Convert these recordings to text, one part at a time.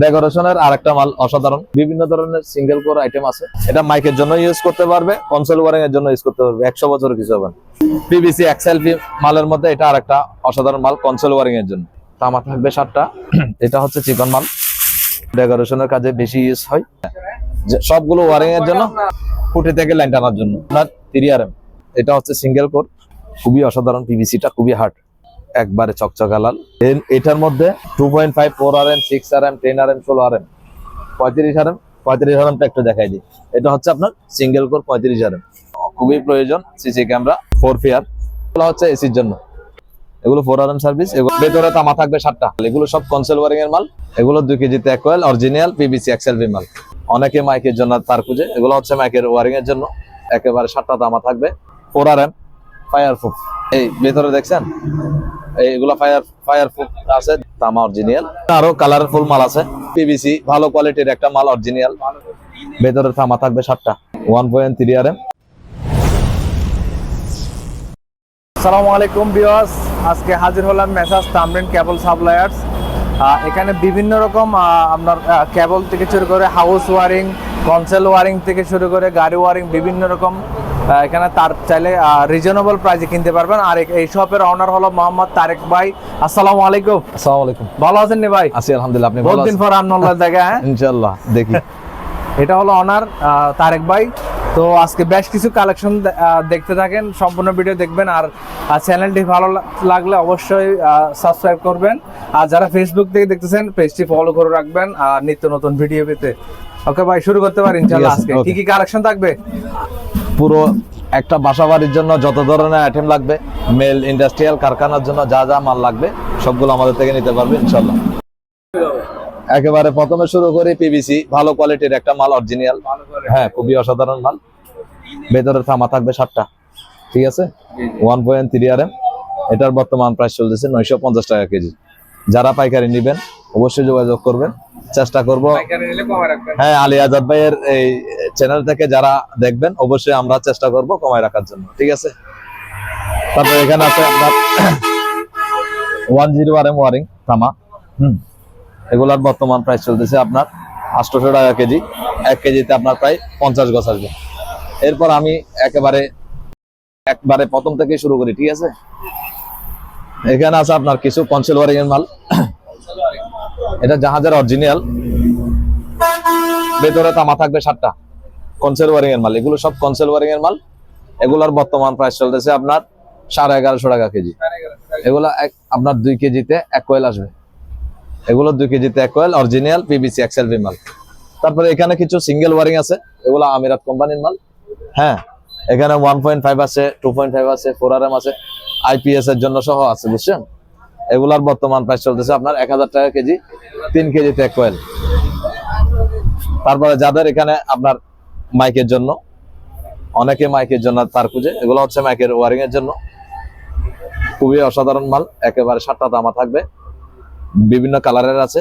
ডেকোরেশনের আরেকটা মাল অসাধারণ। বিভিন্ন ধরনের সিঙ্গেল কোর আইটেম আছে। এটা মাইকের জন্য ইউজ করতে পারবে কনসোল ওয়ারিং এর জন্য ইউজ করতে পারবে। একশো বছর কিছু হবে পিবিসি এক্সএলপি মালের মধ্যে এটা আরেকটা অসাধারণ মাল কনসোল ওয়ারিং এর জন্য। তামা থাকবে সাতটা। এটা হচ্ছে চিকন মাল। ডেকোরেশনের কাজে বেশি ইউজ হয়। সবগুলো ওয়ারিং এর জন্য ফুটে থেকে লাইন টানার জন্য। আপনার এটা হচ্ছে সিঙ্গেল কোর খুবই অসাধারণ পিভিসিটা খুবই হার্ড একবারে চকচকা লাল। এটার মধ্যে two point five four R M six R M ten R M ষোলো আর এম পঁয়ত্রিশ আর এম পঁয়ত্রিশ আর এমটা একটু দেখাই দিই। এটা হচ্ছে আপনার সিঙ্গেল কোর পঁয়ত্রিশ আর এম খুবই প্রয়োজন সিসি ক্যামেরা ফোর ফিয়ার এগুলো হচ্ছে এসির জন্য। এগুলো ফোর আর এম সার্ভিস ভেতরে তামা থাকবে সাতটা। এগুলো সব কনসেল ওয়ারিং এর মাল। এগুলো দুই কেজিতে এক coil original PVC Excel XLV মাল। অনেকে মাইকের জন্য তার খুঁজে। এগুলো হচ্ছে মাইকের ওয়ারিং এর জন্য। একেবারে সাতটা তামা থাকবে। ফোর আর এম এই ভেতরে দেখছেন? এইগুলা ফায়ার আছে অরিজিনাল আরও কালারফুল মাল আছে। ভালো কোয়ালিটির একটা মাল অরিজিনাল ভেতরে তামা থাকবে সাতটা। ওয়ান পয়েন্ট থ্রি আর আসসালামু আলাইকুম বিওয়াস আজকে হাজির হলাম মেসাজ তামরিন কেবল সাপ্লায়ার্স। এখানে বিভিন্ন রকম আপনার কেবল থেকে শুরু করে হাউস ওয়ারিং কনসেল ওয়ারিং থেকে শুরু করে গাড়ি ওয়ারিং বিভিন্ন রকম এখানে তার চাইলে রিজনেবল প্রাইসে কিনতে পারবেন। আর এই- শপের অনার হলো মোহাম্মদ তারেক ভাই। আসসালামু আলাইকুম। আসসালামু আলাইকুম। ভালো আছেন নি ভাই? আছি আলহামদুলিল্লাহ আপনি ভালো বহুত দিন পর আপনার দেখা হ্যাঁ? ইনশাআল্লাহ দেখি। এটা হলো অনার তারেক ভাই। তো আজকে বেশ কিছু কালেকশন দেখতে থাকেন সম্পূর্ণ ভিডিও দেখবেন। আর চ্যানেলটি ভালো লাগলে অবশ্যই সাবস্ক্রাইব করবেন। আর যারা ফেসবুক থেকে দেখতেছেন পেজটি ফলো করে রাখবেন। আর নিত্য নতুন ভিডিও পেতে। ওকে ভাই শুরু করতে পারি ইনশাআল্লাহ আজকে। কি কি কালেকশন থাকবে? পুরো একটা বাসা বাড়ির জন্য যত ধরনের আইটেম লাগবে মেল ইন্ডাস্ট্রিয়াল কারখানার জন্য যা যা মাল লাগবে, সবগুলো আমাদের থেকে নিতে পারবে ইনশাল্লাহ একেবারে প্রথমে শুরু করি পিবিসি ভালো কোয়ালিটির একটা মাল অরিজিনাল হ্যাঁ খুবই অসাধারণ মাল। ভেতরে থামা থাকবে সাতটা। ঠিক আছে? One point three R M এটার বর্তমান প্রাইস চলতেছে নয়শো পঞ্চাশ টাকা কেজি। যারা পাইকারি নেবেন, অবশ্যই যোগাযোগ করবেন। চেষ্টা করব। হ্যাঁ আলী আজাদ ভাইয়ের এই চ্যানেল থেকে যারা দেখবেন অবশ্যই আমরা চেষ্টা করব কমায় রাখার জন্য ঠিক আছে? তারপর এখানে আছে আপনার one zero R M wiring তামা হুম এগুলার বর্তমান প্রাইস চলতেছে আপনার আটশোশো টাকা কেজি এক কেজিতে আপনার প্রায় পঞ্চাশ গছ আসবে। এরপর আমি একেবারে একবারে প্রথম থেকে শুরু করি ঠিক আছে? এখানে আছে আপনার কিছু কনসেল ওয়ারিং এর মাল। এটা জাহাজের অরিজিনাল ভেতরে তামা থাকবে সাতটা। কনসেল ওয়ারিং এর মাল। এগুলো সব কনসেল ওয়ারিং এর মাল। এগুলোর বর্তমান প্রাইস চলতেছে আপনার সাড়ে এগারোশো টাকা কেজি। এগুলো আপনার দুই কেজিতে এক কয়েল আসবে। এগুলো দুই কেজিতে এক কয়েল অরিজিনাল পিবিসি এক্সএলভি মাল। তারপরে এখানে কিছু সিঙ্গেল ওয়ারিং আছে। এগুলো আমিরাত কোম্পানির মাল। হ্যাঁ এখানে ওয়ান পয়েন্ট ফাইভ আছে টু পয়েন্ট ফাইভ আছে ফোর আর এম আছে আইপিএস এর জন্য সহ আছে, বুঝছেন? এগুলার বর্তমান প্রাইস চলতেছে আপনার এক হাজার টাকা কেজি তিন কেজিতে এক কয়েল তারপরে যাদের এখানে আপনার মাইকের জন্য অনেকে মাইকের জন্য তার খুঁজে এগুলো হচ্ছে মাইকের ওয়ারিং এর জন্য। খুবই অসাধারণ মাল একেবারে সাতটা দামা থাকবে। বিভিন্ন কালারের আছে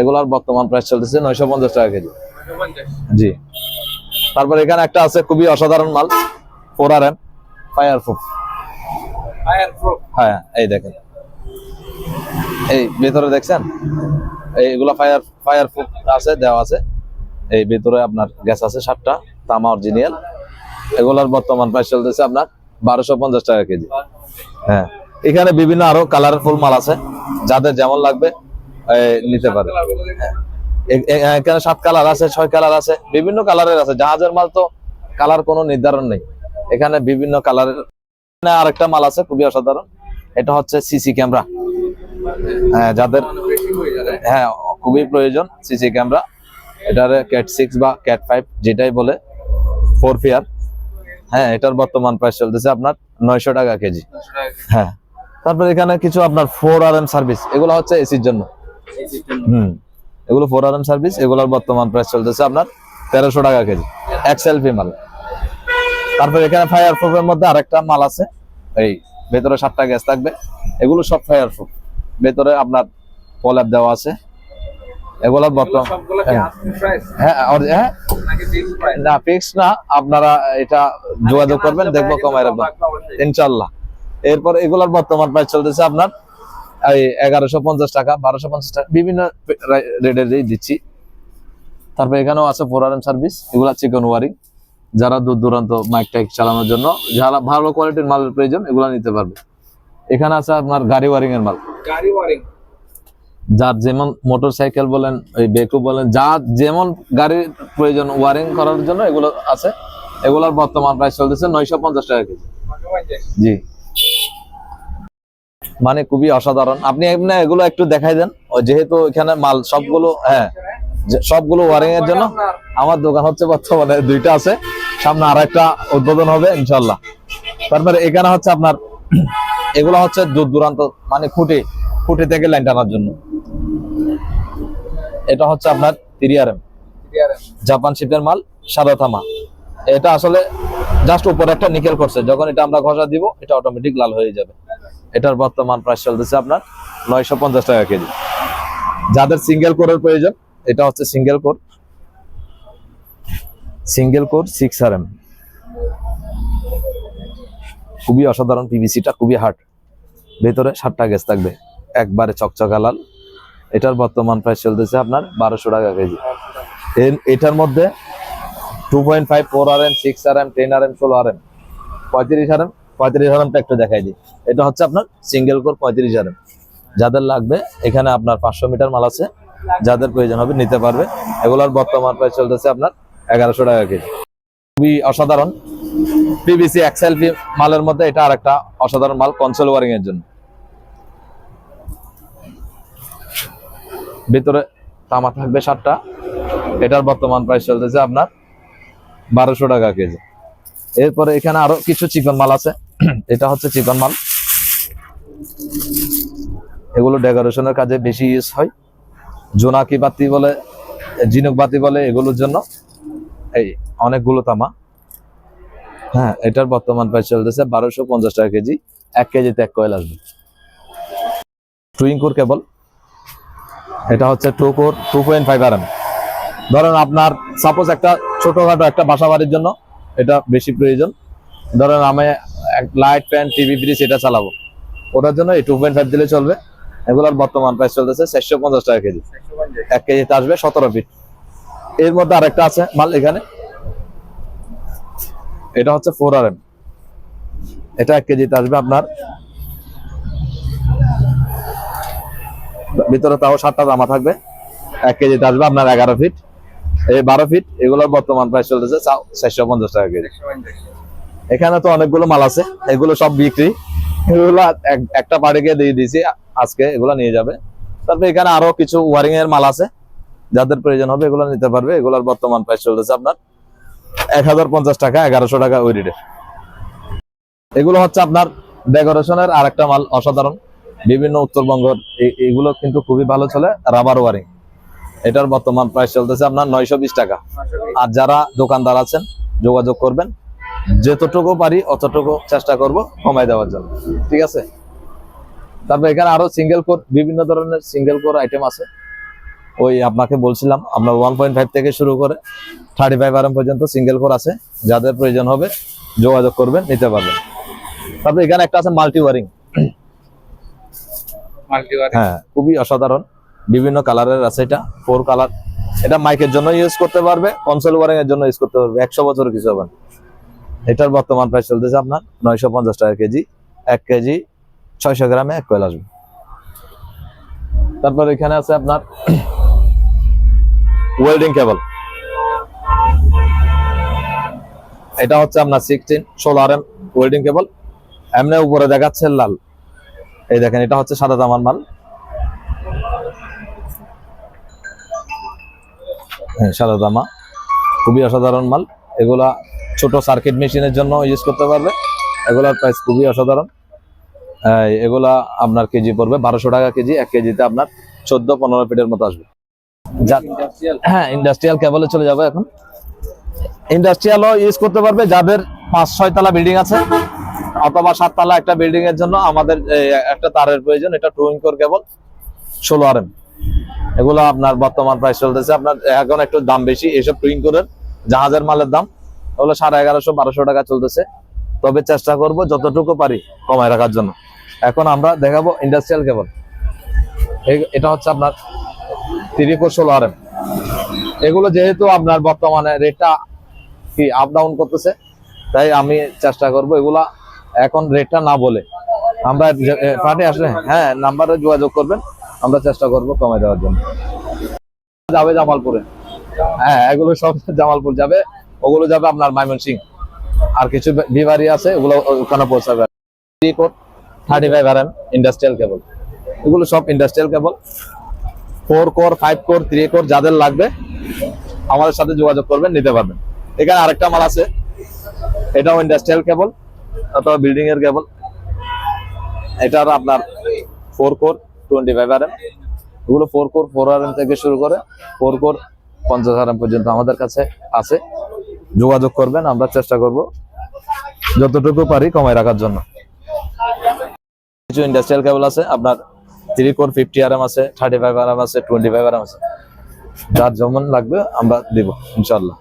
এগুলার বর্তমান প্রাইস চলতেছে নয়শো পঞ্চাশ টাকা কেজি। জি। তারপর এখানে একটা আছে খুবই অসাধারণ মাল four R M fireproof হ্যাঁ এই দেখেন। এই ভেতরে দেখছেন? এইগুলা ফায়ার ফায়ার প্রুফ আছে, দেওয়া আছে। এই ভেতরে আপনার গ্যাস আছে সাতটা, তামা অরিজিনাল এগুলার বর্তমান প্রাইস চলতেছে আপনার বারোশো পঞ্চাশ টাকা কেজি। হ্যাঁ এখানে বিভিন্ন আরও কালারফুল মাল আছে, যাদের যেমন লাগবে নিতে পারে। এখানে সাত কালার আছে, ছয় কালার আছে, বিভিন্ন কালারের আছে। জাহাজের মাল তো কালার কোনো নির্ধারণ নেই। এখানে বিভিন্ন কালারের আরেকটা মাল আছে, খুবই অসাধারণ। এটা হচ্ছে সিসি ক্যামেরা যাদের হ্যাঁ খুবই প্রয়োজন সিসি ক্যামেরা। এটারে ক্যাট সিক্স বা ক্যাট ফাইভ যেটাই বলে ফোর ফিয়ার হ্যাঁ এটার বর্তমান প্রাইস চলতেছে আপনার নয়শো টাকা কেজি। হ্যাঁ তারপর এখানে কিছু আপনার ফোর আর এম সার্ভিস এগুলো হচ্ছে এসির জন্য। হুম, এগুলো ফোর আর এম সার্ভিস এগুলোর বর্তমান প্রাইস চলতেছে আপনার তেরোশো টাকা কেজি। এক্সেল মাল তারপর এখানে ফায়ার প্রুফের মধ্যে আরেকটা মাল আছে, এই ভেতরে সাতটা গ্যাস থাকবে, এগুলো সব ফায়ার প্রুফ ভেতরে আপনার পলাপ দেওয়া আছে। এগুলোর বর্তমান হ্যাঁ। হ্যাঁ হ্যাঁ। না ফিক্স না আপনারা এটা যোগাযোগ করবেন দেখব কমায় রাখবেন ইনশাল্লাহ এরপর এগুলোর বর্তমান প্রাইস চলতেছে আপনার এই এগারোশো পঞ্চাশ টাকা বারোশো পঞ্চাশ টাকা বিভিন্ন রেটের দিচ্ছি। তারপর এখানেও আছে ফোর আর এম সার্ভিস এগুলা চিকন ওয়ারিং যারা দূর দূরান্ত মাইক টাইক চালানোর জন্য যারা ভালো কোয়ালিটির মালের প্রয়োজন এগুলা নিতে পারবে। এখানে আছে আপনার গাড়ি ওয়ারিং এর মাল। যার যেমন মোটর সাইকেল বলেন, ওই বেকু বলেন যা যেমন গাড়ির প্রয়োজন ওয়ারিং করার জন্য এগুলো আছে, এগুলোর বর্তমান প্রাইস চলতেছে নয়শো পঞ্চাশ টাকা কেজি। জি। মানে খুবই অসাধারণ। আপনি এমনি এগুলো একটু দেখাই দেন। যেহেতু এখানে মাল সবগুলো হ্যাঁ সবগুলো ওয়ারিং এর জন্য আমার দোকান হচ্ছে বর্তমানে দুইটা আছে। সামনে আর একটা উদ্বোধন হবে ইনশাল্লাহ তারপরে এখানে হচ্ছে আপনার, এগুলো হচ্ছে দূর দূরান্ত মানে খুঁটি। খুঁটি থেকে লাইন টানার জন্য। এটা হচ্ছে আপনার তিরিয়ারেম। জাপান শিপের মাল সাদা থামা এটা আসলে জাস্ট উপরে একটা নিকেল করছে। যখন এটা আমরা ঘষা দিব এটা অটোমেটিক লাল হয়ে যাবে। এটার বর্তমান প্রাইস চলতেছে আপনার নয়শো পঞ্চাশ টাকা কেজি। যাদের সিঙ্গেল কোরের প্রয়োজন এটা হচ্ছে single core single core six R M খুবই অসাধারণ পিভিসিটা খুবই হার্ড ভেতরে সাতটা গ্যাস থাকবে। একবারে চকচকা লাল। এটার বর্তমান প্রাইস চলতেছে আপনার বারোশো টাকা কেজি। এটার মধ্যে two point five four R M six R M ten R M ষোলো আর এম পঁয়ত্রিশ আর এম পঁয়ত্রিশ আর এমটা একটু দেখাই দিই। এটা হচ্ছে আপনার সিঙ্গেল কোর পঁয়ত্রিশ আর এম যাদের লাগবে, এখানে আপনার পাঁচশো মিটার মাল আছে, যাদের প্রয়োজন হবে নিতে পারবে। এগুলোর বর্তমান প্রাইস চলতেছে আপনার এগারোশো টাকা কেজি। খুবই অসাধারণ। পিভিসি এক্সেল মালের মধ্যে এটা আর একটা অসাধারণ মাল কনসোল ওয়ারিং এর জন্য। ভিতরে তামা থাকবে সাতটা। এটার বর্তমান প্রাইস চলতেছে আপনার বারোশো টাকা কেজি। এরপরে এখানে আরও কিছু চিকন মাল আছে। এটা হচ্ছে চিকন মাল। এগুলো ডেকোরেশনের কাজে বেশি ইউজ হয়। জোনাকি বাতি বলে, ঝিনুক বাতি বলে এগুলোর জন্য। এই অনেকগুলো তামা। হ্যাঁ এটার বর্তমান প্রাইস চলতেছে বারোশো পঞ্চাশ টাকা কেজি। এক কেজিতে এক কয়েল আসবে। টুইঙ্কুর কেবল এটা হচ্ছে two core two point five R M ধরেন আপনার সাপোজ একটা ছোটখাটো একটা বাসা বাড়ির জন্য এটা বেশি প্রয়োজন। ধরেন আমি লাইট ফ্যান টিভি ফ্রিজ এটা চালাবো। ওটার জন্য এই টু পয়েন্ট ফাইভ দিলে চলবে। এগুলোর বর্তমান প্রাইস চলতেছে চারশো পঞ্চাশ টাকা কেজি। এক কেজিতে আসবে সতেরো ফিট এর মধ্যে আরেকটা আছে মাল এখানে। এটা হচ্ছে ফোর আর এম এটা এক কেজিতে আসবে আপনার ভিতরে তাও সাতটা জামা থাকবে। এক কেজিতে আসবে আপনার এগারো ফিট এই বারো ফিট এগুলোর বর্তমান প্রাইস চলতেছে চারশো পঞ্চাশ টাকা কেজি। এখানে তো অনেকগুলো মাল আছে, এগুলো সব বিক্রি। এগুলো এক- একটা পাড়িকে দিয়ে দিয়েছি, আজকে এগুলো নিয়ে যাবে। তারপরে এখানে আরও কিছু ওয়ারিং এর মাল আছে, যাদের প্রয়োজন হবে এগুলো নিতে পারবে। এগুলোর বর্তমান প্রাইস চলতেছে আপনার এক হাজার পঞ্চাশ টাকা, এগারোশো টাকা ওই রেটে এগুলো হচ্ছে আপনার ডেকোরেশনের আর একটা মাল অসাধারণ। বিভিন্ন উত্তরবঙ্গের এগুলো কিন্তু খুবই ভালো চলে। রাবার ওয়ারিং, এটার বর্তমান প্রাইস চলতেছে আপনার নয়শো বিশ টাকা। আর যারা দোকানদার আছেন, যোগাযোগ করবেন। যতটুকু পারি, অতটুকু চেষ্টা করব কমাই দেওয়ার জন্য। ঠিক আছে? তারপর এখানে আরও সিঙ্গেল কোর বিভিন্ন ধরনের সিঙ্গেল কোর আইটেম আছে। ওই আপনাকে বলছিলাম আপনার ওয়ান পয়েন্ট ফাইভ থেকে শুরু করে থার্টি ফাইভ আরএম পর্যন্ত সিঙ্গেল কোর আছে। যাদের প্রয়োজন হবে, যোগাযোগ করবেন, নিতে পারবেন। তারপর এখানে একটা আছে মাল্টি ওয়ারিং হ্যাঁ খুবই অসাধারণ। বিভিন্ন কালারের আছে এটা ফোর কালার এটা মাইকের জন্য ইউজ করতে পারবে কনসোল ওয়ারিং এর জন্য ইউজ করতে পারবে। একশো বছর কিছু হবে এটার বর্তমান প্রাইস চলতেছে আপনার নয়শো পঞ্চাশ টাকা কেজি, এক কেজি ছয়শো গ্রামে এক কয়েল আসবে। তারপর এখানে আছে আপনার ওয়েল্ডিং কেবল এটা হচ্ছে আপনার সিক্সটিন ষোলো আর এম ওয়েল্ডিং কেবল এমনি উপরে দেখাচ্ছে লাল। এই দেখেন এটা হচ্ছে সাদা তামার মাল। হ্যাঁ সাদা তামা খুবই অসাধারণ মাল। এগুলা ছোট সার্কিট মেশিনের জন্য ইউজ করতে পারবে। এগুলার প্রাইস খুবই অসাধারণ। এগুলা আপনার কেজি পড়বে বারোশো টাকা কেজি। এক কেজিতে আপনার চোদ্দ পনেরো ফিটের মতো আসবে। হ্যাঁ ইন্ডাস্ট্রিয়াল কেবলে চলে যাবে এখন। ইন্ডাস্ট্রিয়ালও ইউজ করতে পারবে। যাদের পাঁচ ছয় তলা বিল্ডিং আছে অথবা সাততলা একটা বিল্ডিং এর জন্য আমাদের একটা তারের প্রয়োজন, এটা টুইং কোর কেবল ষোলো আর এম এগুলো আপনার বর্তমান প্রাইস চলতেছে। আপনার এখন একটু দাম বেশি, এসব টুইং কোরের জাহাজের মালের দাম ওগুলো সাড়ে এগারোশো, বারোশো টাকা চলতেছে। তবে চেষ্টা করব যতটুকু পারি কমায় রাখার জন্য। এখন আমরা দেখাবো ইন্ডাস্ট্রিয়াল কেবল এটা হচ্ছে আপনার কোর ষোলো আর এগুলো যেহেতু আপনার বর্তমানে রেটটা কি আপ ডাউন করতেছে, তাই আমি চেষ্টা করব এগুলা এখন রেটটা না বলে। আমরা পার্টি আসলে হ্যাঁ নাম্বারে যোগাযোগ করবেন, আমরা চেষ্টা করব কমে দেওয়ার জন্য। যাবে জামালপুরে। হ্যাঁ এগুলো সব জামালপুর যাবে, ওগুলো যাবে আপনার ময়মনসিং আর কিছু বিবারি আছে, ওগুলো ওখানে পৌঁছাবে। থার্টি ফাইভ আর ইন্ডাস্ট্রিয়াল কেবল এগুলো সব industrial cable four core five core three core যাদের লাগবে, আমাদের সাথে যোগাযোগ করবেন, নিতে পারবেন। এখানে আরেকটা মাল আছে, এটাও ইন্ডাস্ট্রিয়াল কেবল অথবা বিল্ডিং এর কেবল। এটার আপনার four core twenty five R M এগুলো four core four R M থেকে শুরু করে ফোর কোর পঞ্চাশ আর এম পর্যন্ত আমাদের কাছে আছে। যোগাযোগ করবেন, আমরা চেষ্টা করব যতটুকু পারি কমায় রাখার জন্য। কিছু ইন্ডাস্ট্রিয়াল কেবল আছে, আপনার three core fifty R M আছে থার্টি ফাইভ আর এম আছে টোয়েন্টি ফাইভ আর এম আছে। যার যেমন লাগবে, আমরা দিব ইনশাল্লাহ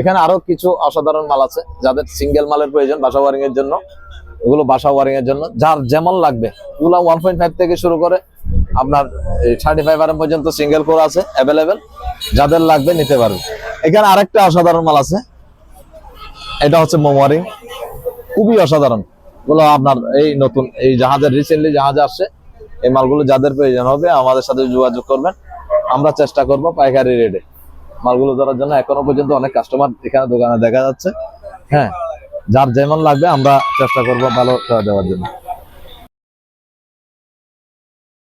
এখানে আরও কিছু অসাধারণ মাল আছে যাদের সিঙ্গেল মালের প্রয়োজন বাসা ওয়ারিং এর জন্য। এগুলো বাসা ওয়ারিং এর জন্য। যার যেমন লাগবে। এগুলো ওয়ান পয়েন্ট ফাইভ থেকে শুরু করে আপনার থার্টি ফাইভ আর পর্যন্ত সিঙ্গেল কোর আছে অ্যাভেলেবেল যাদের লাগবে নিতে পারবে। এখানে আরেকটা অসাধারণ মাল আছে। এটা হচ্ছে মোমারিং খুবই অসাধারণ। গুলো আপনার এই নতুন, এই জাহাজের রিসেন্টলি জাহাজ আসছে। এই মালগুলো যাদের প্রয়োজন হবে আমাদের সাথে যোগাযোগ করবেন। আমরা চেষ্টা করব পাইকারি রেটে মালগুলো ধরার জন্য এখনও পর্যন্ত অনেক কাস্টমার এখানে দোকানে দেখা যাচ্ছে। হ্যাঁ যার যেমন লাগবে আমরা চেষ্টা করব ভালো দেওয়ার জন্য।